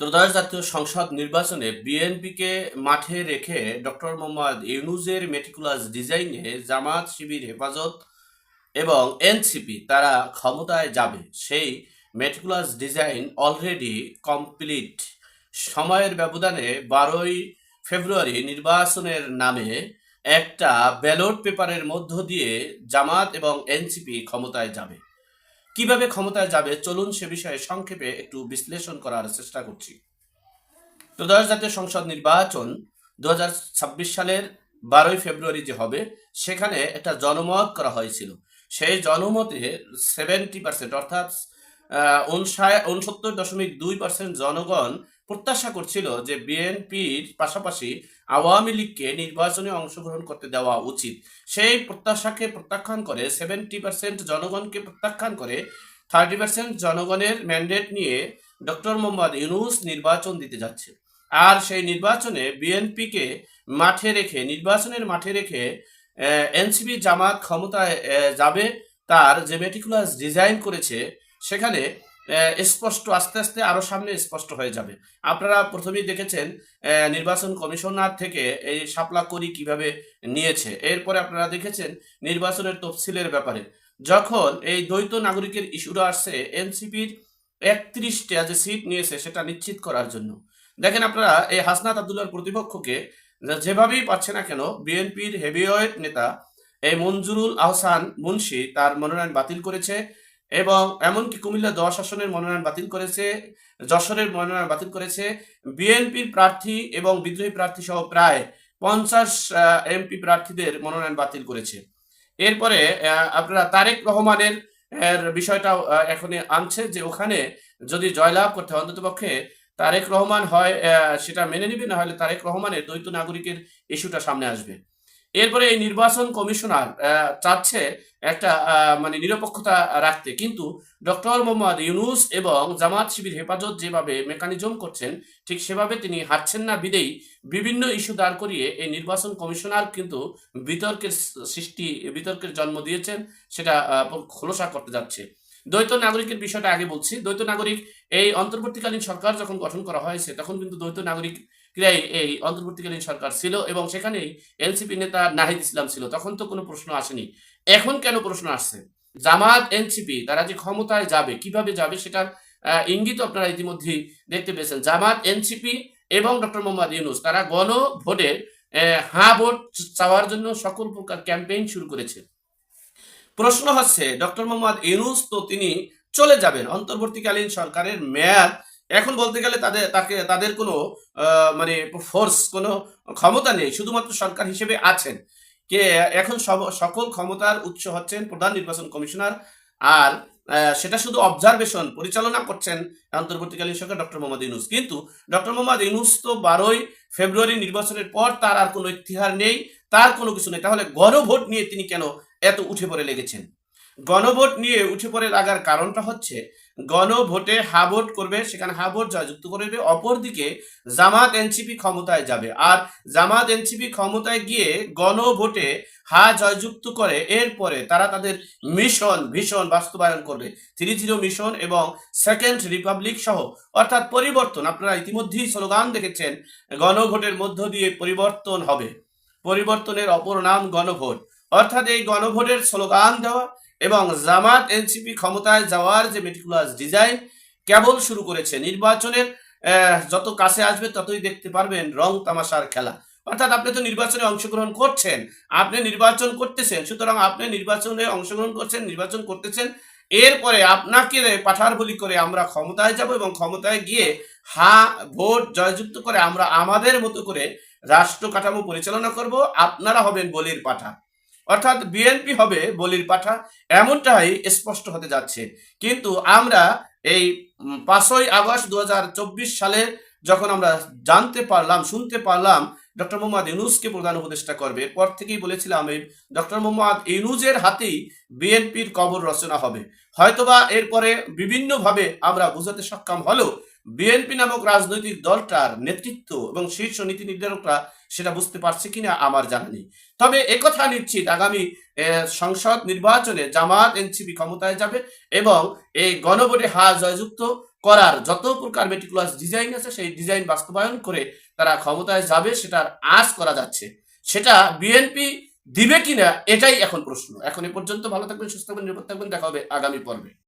ত্রয়োদশ জাতীয় সংসদ নির্বাচনে বিএনপিকে মাঠে রেখে ডক্টর মোহাম্মদ ইউনুজের মেটিকুলাস ডিজাইনে জামাত শিবির হেফাজত এবং এনসিপি তারা ক্ষমতায় যাবে, সেই মেটিকুলাস ডিজাইন অলরেডি কমপ্লিট সময়ের ব্যবধানে বারোই ফেব্রুয়ারি নির্বাচনের নামে একটা ব্যালট পেপারের মধ্য দিয়ে জামাত এবং এনসিপি ক্ষমতায় যাবে। কীভাবে ক্ষমতায় যাবে? চলুন সে বিষয়ে সংক্ষেপে একটু বিশ্লেষণ করার চেষ্টা করছি। ত্রয়োদশ জাতীয় সংসদ নির্বাচন দু হাজার ছাব্বিশ সালের বারোই ফেব্রুয়ারি যে হবে, সেখানে একটা জনমত করা হয়েছিল। সেই জনমতে সেভেন্টি পার্সেন্ট অর্থাৎ উনসত্তর দশমিক দুই পার্সেন্ট জনগণ প্রত্যাশা করছিল যে বিএনপির পাশাপাশি আওয়ামী লীগকে নির্বাচনে অংশগ্রহণ করতে দেওয়া উচিত। সেই প্রত্যাশাকে প্রত্যাখ্যান করে সেভেন্টি পার্সেন্ট জনগণকে প্রত্যাখ্যান করে থার্টি পার্সেন্ট জনগণের ম্যান্ডেট নিয়ে ডক্টর মোহাম্মদ ইউনুস নির্বাচন দিতে যাচ্ছে। আর সেই নির্বাচনে বিএনপিকে মাঠে রেখে, নির্বাচনের মাঠে রেখে এনসিপি জামাত ক্ষমতায় যাবে, তার যে মেটিকুলাস ডিজাইন করেছে, সেখানে স্পষ্ট, আস্তে আস্তে আরও সামনে স্পষ্ট হয়ে যাবে। আপনারা প্রথমেই দেখেছেন নির্বাচন কমিশনার থেকে এই শাপলা করি কীভাবে নিয়েছে। এরপরে আপনারা দেখেছেন নির্বাচনের তফসিলের ব্যাপারে। যখন এই দ্বৈত নাগরিকের ইস্যুটা আসছে, এনসিপির একত্রিশটা যে সিট নিয়েছে সেটা নিশ্চিত করার জন্য। দেখেন আপনারা, এই হাসনাত আবদুল্লার প্রতিপক্ষকে যেভাবেই পাচ্ছে না কেন, বিএনপির হেভিওয়েট নেতা এই মঞ্জুরুল আহসান মুন্সি তার মনোনয়ন বাতিল করেছে। এবং এমনকি কুমিল্লা দশ আসনের মনোনয়ন বাতিল করেছে যশোরের মনোনয়ন বাতিল করেছে বিএনপির প্রার্থী এবং বিদ্রোহী প্রার্থী সহ প্রায় পঞ্চাশ এমপি প্রার্থীদের মনোনয়ন বাতিল করেছে। এরপরে আপনারা তারেক রহমানের এর বিষয়টাও আহ, এখন আনছে যে ওখানে যদি জয়লাভ করতে হয় অন্ততপক্ষে তারেক রহমান হয় সেটা মেনে নিবে না হলে তারেক রহমানের দ্বৈত নাগরিকের ইস্যুটা সামনে আসবে। এরপরে এই নির্বাচন কমিশনার চাচ্ছে একটা মানে নিরপেক্ষতা রাখতে। কিন্তু ডক্টর মোহাম্মদ ইউনুস এবং জামাত শিবির হেফাজত যেভাবে মেকানিজম করছেন, ঠিক সেভাবে তিনি হাঁটছেন না বিদেই। বিভিন্ন ইস্যু দাঁড় করিয়ে এই নির্বাচন কমিশনার কিন্তু বিতর্কের সৃষ্টি, বিতর্কের জন্ম দিয়েছেন, সেটা খোলসা করতে যাচ্ছে। দ্বৈত নাগরিকের বিষয়টা আগে বলছি। দ্বৈত নাগরিক, এই অন্তর্বর্তীকালীন সরকার যখন গঠন করা হয়েছে, তখন কিন্তু দ্বৈত নাগরিকরাই এই অন্তর্বর্তীকালীন সরকার ছিল এবং সেখানেই এনসিপি নেতা নাহিদ ইসলাম ছিল। তখন তো কোনো প্রশ্ন আসেনি। এখন কেন প্রশ্ন আসছে? জামাত এনসিপি, তারা যে ক্ষমতায় যাবে, কীভাবে যাবে সেটার ইঙ্গিত আপনারা ইতিমধ্যেই দেখতে পেয়েছেন। জামাত এনসিপি এবং ডক্টর মোহাম্মদ ইউনুস, তারা গণ ভোটে হ্যাঁ ভোট চাওয়ার জন্য সকল প্রকার ক্যাম্পেইন শুরু করেছে। প্রশ্ন হচ্ছে ডক্টর মোহাম্মদ ইউনুস তো তিনি চলে যাবেন। অন্তর্বর্তীকালীন সরকারের মেয়াদ এখন বলতে গেলে তাদের, তাকে, তাদের কোনো মানে ফোর্স কোনো ক্ষমতা নেই। শুধুমাত্র সরকার হিসেবে আছেন। কে, এখন সব, সকল ক্ষমতার উৎস হচ্ছেন প্রধান নির্বাচন কমিশনার। আর সেটা শুধু অবজারভেশন পরিচালনা করছেন অন্তর্বর্তীকালীন সরকার ডক্টর মোহাম্মদ ইউনুস। কিন্তু ডক্টর মোহাম্মদ ইউনুস তো বারোই ফেব্রুয়ারি নির্বাচনের পর তার আর কোনো ইতিহার নেই, তার কোনো কিছু নেই। তাহলে গণভোট নিয়ে তিনি কেন এত উঠে পড়ে লেগেছেন? গণভোট নিয়ে উঠে পড়ে লাগার কারণটা হচ্ছে, গণভোটে হা ভোট করবে, সেখানে হা ভোট জয়যুক্ত করবে অপরদিকে জামাত এনসিপি ক্ষমতায় যাবে। আর জামাত এনসিপি ক্ষমতায় গিয়ে গণভোটে হা জয়যুক্ত করে, এরপরে তারা তাদের মিশন, ভীষণ বাস্তবায়ন করবে। থ্রি জিরো মিশন এবং সেকেন্ড রিপাবলিক সহ, অর্থাৎ পরিবর্তন। আপনারা ইতিমধ্যেই স্লোগান দেখেছেন, গণভোটের মধ্য দিয়ে পরিবর্তন হবে। পরিবর্তনের অপর নাম গণভোট। অর্থাৎ এই গণভোটের স্লোগান দেওয়া এবং জামাত এনসিপি ক্ষমতায় যাওয়ার যে মেটিকুলাস ডিজাইন কেবল শুরু করেছে নির্বাচনের যত কাছে আসবে ততই দেখতে পারবেন রং তামাশার খেলা। অর্থাৎ আপনি তো নির্বাচনে অংশগ্রহণ করছেন, আপনি নির্বাচন করতেছেন, সুতরাং আপনি নির্বাচনে অংশগ্রহণ করছেন, নির্বাচন করতেছেন, এরপরে আপনাকে পাঠার বলি করে আমরা ক্ষমতায় যাব এবং ক্ষমতায় গিয়ে হা, ভোট জয়যুক্ত করে আমরা আমাদের মতো করে রাষ্ট্র কাঠামো পরিচালনা করব, আপনারা হবেন বলির পাঠা। অর্থাৎ বিএনপি হবে বলির পাঠা এমনটাই স্পষ্ট হতে যাচ্ছে। কিন্তু আমরা এই পাঁচই আগস্ট দু সালে যখন আমরা জানতে পারলাম, শুনতে পারলাম, ডক্টর মোহাম্মদ ইউনুসকে প্রধান উপদেষ্টা করবে, এরপর থেকেই বলেছিলাম এই ডক্টর মোহাম্মদ ইউনুজের হাতেই বিএনপির কবর রচনা হবে। হয়তোবা এরপরে বিভিন্নভাবে আমরা বুঝাতে সক্ষম হলেও বিএনপি নামক রাজনৈতিক দলটার নেতৃত্ব এবং শীর্ষ নীতি নির্ধারকরা সেটা বুঝতে পারছে কিনা আমার জানা নেই। তবে একথা নিশ্চিত, আগামী সংসদ নির্বাচনে জামাত এনসিপি ক্ষমতায় যাবে এবং এই গণভোটে হা জয়যুক্ত করার যত প্রকার মেটিকুলাস ডিজাইন আছে, সেই ডিজাইন বাস্তবায়ন করে তারা ক্ষমতায় যাবে সেটার আশ করা যাচ্ছে। সেটা বিএনপি দিবে কিনা, এটাই এখন প্রশ্ন। এখন এ পর্যন্ত ভালো থাকবেন, সুস্থ থাকবেন, নিরাপদ থাকবেন, দেখা হবে আগামী পর্বে।